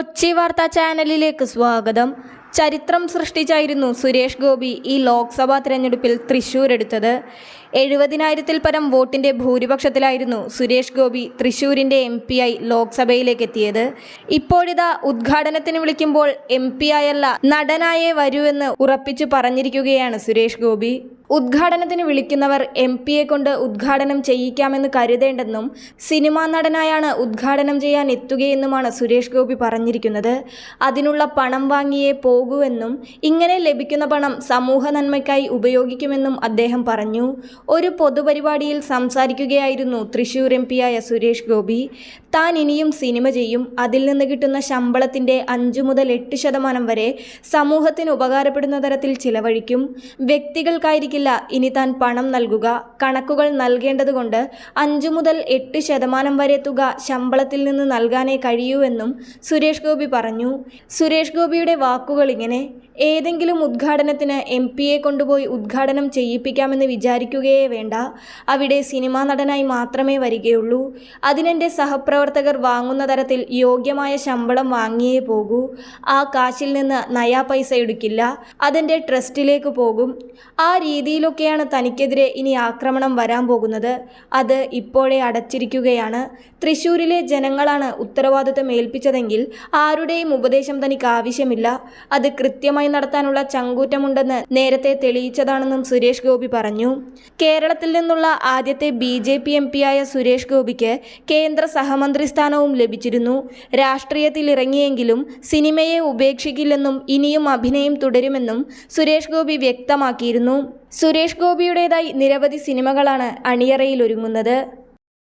കൊച്ചി വാർത്താ ചാനലിലേക്ക് സ്വാഗതം. ചരിത്രം സൃഷ്ടിച്ചായിരുന്നു സുരേഷ് ഗോപി ഈ ലോക്സഭാ തിരഞ്ഞെടുപ്പിൽ തൃശൂർ എടുത്തത് എഴുപതിനായിരത്തിൽ പരം വോട്ടിന്റെ ഭൂരിപക്ഷത്തിലായിരുന്നു സുരേഷ് ഗോപി തൃശൂരിന്റെ എം പി ആയി ലോക്സഭയിലേക്ക് എത്തിയത്. ഇപ്പോഴിതാ ഉദ്ഘാടനത്തിന് വിളിക്കുമ്പോൾ എം പി ആയല്ല നടനായേ വരൂ എന്ന് ഉറപ്പിച്ചു പറഞ്ഞിരിക്കുകയാണ് സുരേഷ് ഗോപി. ഉദ്ഘാടനത്തിന് വിളിക്കുന്നവർ എം പിയെ കൊണ്ട് ഉദ്ഘാടനം ചെയ്യിക്കാമെന്ന് കരുതേണ്ടെന്നും സിനിമാ നടനായാണ് ഉദ്ഘാടനം ചെയ്യാൻ എത്തുകയെന്നുമാണ് സുരേഷ് ഗോപി പറഞ്ഞിരിക്കുന്നത്. അതിനുള്ള പണം വാങ്ങിയേ പോകൂ എന്നും ഇങ്ങനെ ലഭിക്കുന്ന പണം സമൂഹ നന്മയ്ക്കായി ഉപയോഗിക്കുമെന്നും അദ്ദേഹം പറഞ്ഞു. ഒരു പൊതുപരിപാടിയിൽ സംസാരിക്കുകയായിരുന്നു തൃശൂർ എം പിയായ സുരേഷ് ഗോപി. താൻ ഇനിയും സിനിമ ചെയ്യും. അതിൽ നിന്ന് കിട്ടുന്ന ശമ്പളത്തിന്റെ അഞ്ചു മുതൽ എട്ട് ശതമാനം വരെ സമൂഹത്തിന് ഉപകാരപ്പെടുന്ന തരത്തിൽ ചിലവഴിക്കും. വ്യക്തികൾക്കായിരിക്കില്ല ഇനി താൻ പണം നൽകുക. കണക്കുകൾ നൽകേണ്ടതുകൊണ്ട് അഞ്ചു മുതൽ എട്ട് ശതമാനം വരെ തുക ശമ്പളത്തിൽ നിന്ന് നൽകാനേ കഴിയൂ എന്നും സുരേഷ് ഗോപി പറഞ്ഞു. സുരേഷ് ഗോപിയുടെ വാക്കുകൾ ഇങ്ങനെ ഏതെങ്കിലും ഉദ്ഘാടനത്തിന് എം പിയെ കൊണ്ടുപോയി ഉദ്ഘാടനം ചെയ്യിപ്പിക്കാമെന്ന് വിചാരിക്കുകയേ വേണ്ട. അവിടെ സിനിമാ നടനായി മാത്രമേ വരികയുള്ളൂ. അതിനെന്റെ സഹപ്രവർത്തകർ വാങ്ങുന്ന തരത്തിൽ യോഗ്യമായ ശമ്പളം വാങ്ങിയേ പോകൂ. ആ കാശിൽ നിന്ന് നയാ പൈസ എടുക്കില്ല. അതിന്റെ ട്രസ്റ്റിലേക്ക് പോകും. ആ രീതിയിലൊക്കെയാണ് തനിക്കെതിരെ ഇനി ആക്രമണം വരാൻ പോകുന്നത്. അത് ഇപ്പോഴേ അടച്ചിരിക്കുകയാണ്. തൃശ്ശൂരിലെ ജനങ്ങളാണ് ഉത്തരവാദിത്തം ഏൽപ്പിച്ചതെങ്കിൽ ആരുടെയും ഉപദേശം തനിക്ക് ആവശ്യമില്ല. അത് കൃത്യമായി നടത്താനുള്ള ചങ്കൂറ്റമുണ്ടെന്ന് നേരത്തെ തെളിയിച്ചതാണെന്നും സുരേഷ് ഗോപി പറഞ്ഞു. കേരളത്തിൽ നിന്നുള്ള ആദ്യത്തെ ബി ജെ പി എം പിയായ സുരേഷ് ഗോപിക്ക് കേന്ദ്ര സഹമന്ത്രി സ്ഥാനവും ലഭിച്ചിരുന്നു. രാഷ്ട്രീയത്തിൽ ഇറങ്ങിയെങ്കിലും സിനിമയെ ഉപേക്ഷിക്കില്ലെന്നും ഇനിയും അഭിനയം തുടരുമെന്നും സുരേഷ് ഗോപി വ്യക്തമാക്കിയിരുന്നു. സുരേഷ് ഗോപിയുടേതായി നിരവധി സിനിമകളാണ് അണിയറയിൽ ഒരുങ്ങുന്നത്